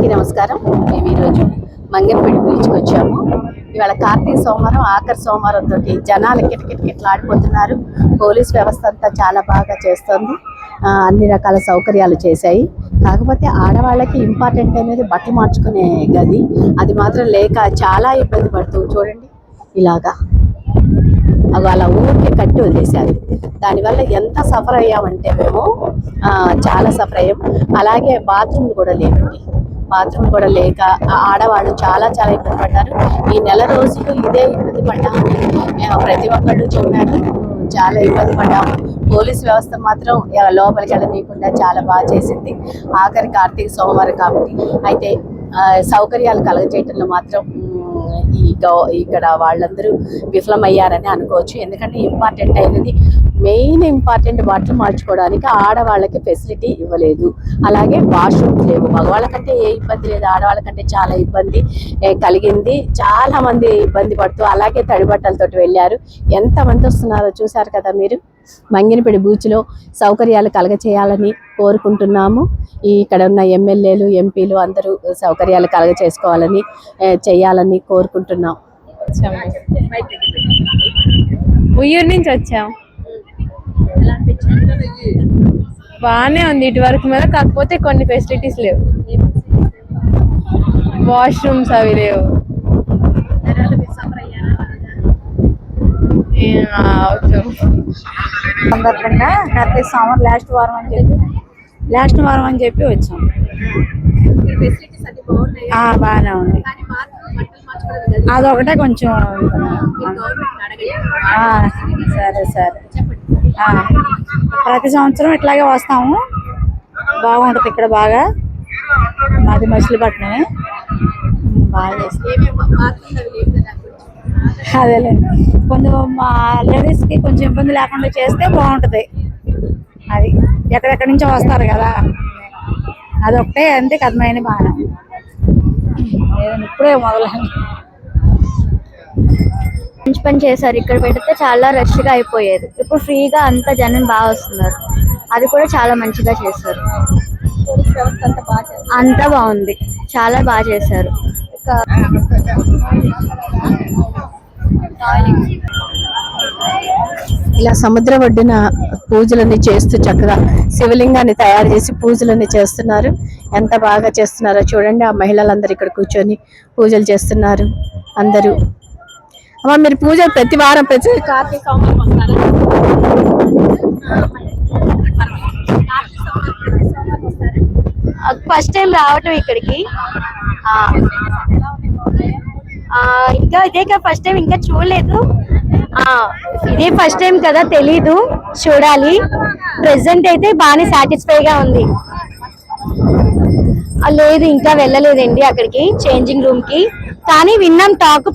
అందరికీ నమస్కారం. మేము ఈరోజు మంగంపేట బీచ్కి వచ్చాము. ఇవాళ కార్తీక సోమవారం ఆఖరి సోమవారం తోటి జనాలు కిటకిటకిటలాడిపోతున్నారు. పోలీస్ వ్యవస్థ అంతా చాలా బాగా చేస్తుంది. అన్ని రకాల సౌకర్యాలు చేశాయి. కాకపోతే ఆడవాళ్ళకి ఇంపార్టెంట్ అనేది బట్టలు మార్చుకునే గది. అది మాత్రం లేక చాలా ఇబ్బంది పడుతూ చూడండి. ఇలాగా. అవి అలా ఊరికే కట్టి వదిలేశారు. దానివల్ల ఎంత సఫర్ అయ్యామంటే మేము చాలా సఫర్ అయ్యాం. అలాగే బాత్రూమ్లు కూడా లేవండి. బాత్రూమ్ కూడా లేక ఆడవాళ్ళు చాలా చాలా ఇబ్బంది పడ్డారు. ఈ నెల రోజులు ఇదే ఇబ్బంది పడ్డామని ప్రతి ఒక్కళ్ళు చెప్పారు చాలా ఇబ్బంది పడ్డాము. పోలీస్ వ్యవస్థ మాత్రం లోపలికి వెళ్ళనీయకుండా చాలా బాగా చేసింది. ఆఖరి కార్తీక సోమవారం కాబట్టి. అయితే సౌకర్యాలు కలగజేయటంలో మాత్రం ఈ ఇక్కడ వాళ్ళందరూ విఫలమయ్యారని అనుకోవచ్చు. ఎందుకంటే ఇంపార్టెంట్ అయినది మెయిన్ ఇంపార్టెంట్ బట్టలు మార్చుకోవడానికి ఆడవాళ్ళకి ఫెసిలిటీ ఇవ్వలేదు. అలాగే వాష్రూమ్స్ లేవు. మగవాళ్ళకంటే ఏ ఇబ్బంది లేదు. ఆడవాళ్ళకంటే చాలా ఇబ్బంది కలిగింది. చాలా మంది ఇబ్బంది పడుతూ అలాగే తడి బట్టలతో వెళ్ళారు ఎంతమంది వస్తున్నారో చూశారు కదా మీరు? మంగినపేడి బీచ్లో సౌకర్యాలు కలగచేయాలని కోరుకుంటున్నాము. ఇక్కడ ఉన్న ఎమ్మెల్యేలు ఎంపీలు అందరూ సౌకర్యాలు కలగ చేసుకోవాలని చేయాలని కోరుకుంటున్నాం. ఉయ్యూరు నుంచి వచ్చాం బాగానే ఉంది ఇటు వరకు మీద కాకపోతే కొన్ని ఫెసిలిటీస్ లేవు. వాష్రూమ్స్ అవి లేవు. సందర్భంగా కార్తీక సోమవారం లాస్ట్ వారం అని చెప్పి లాస్ట్ వారం అని చెప్పి వచ్చాం. బాగానే ఉంది అదొకటే కొంచెం ఆ, సరే సరే. ప్రతి సంవత్సరం ఇట్లాగే వస్తాము. బాగుంటుంది ఇక్కడ బాగా. మాది మచిలీపట్నమే. బాగా చేస్తాం. కొంచెం మా లేడీస్కి కొంచెం ఇబ్బంది లేకుండా చేస్తే బాగుంటుంది. అది ఎక్కడెక్కడి నుంచో వస్తారు కదా. అదొకటే అంతే కథమైన బాగా. లేదండి ఇప్పుడే మొదలైంది మంచి పని చేశారు ఇక్కడ పెడితే చాలా రష్గా అయిపోయేది. ఇప్పుడు ఫ్రీగా అంత జనం బాగా వస్తున్నారు. అది కూడా చాలా మంచిగా చేశారు. అంతా బాగుంది. చాలా బాగా చేశారు. ఇలా సముద్ర ఒడ్డున పూజలన్నీ చేస్తూ చక్కగా శివలింగాన్ని తయారు చేసి పూజలన్నీ చేస్తున్నారు. ఎంత బాగా చేస్తున్నారో చూడండి. ఆ మహిళలందరూ ఇక్కడ కూర్చొని పూజలు చేస్తున్నారు. అందరూ అమ్మ మీరు పూజ ప్రతి వారం ప్రతి కార్తీక సోమవారం వస్తారా? ఫస్ట్ టైం రావటం ఇక్కడికి. ఇంకా ఇదే కదా ఫస్ట్ టైం ఇంకా చూడలేదు. ఇదే ఫస్ట్ టైం కదా తెలీదు చూడాలి. ప్రెసెంట్ అయితే బాగానే సాటిస్ఫై గా ఉంది లేదు ఇంకా వెళ్ళలేదండి అక్కడికి చేంజింగ్ రూమ్కి. కానీ విన్నాం టాక్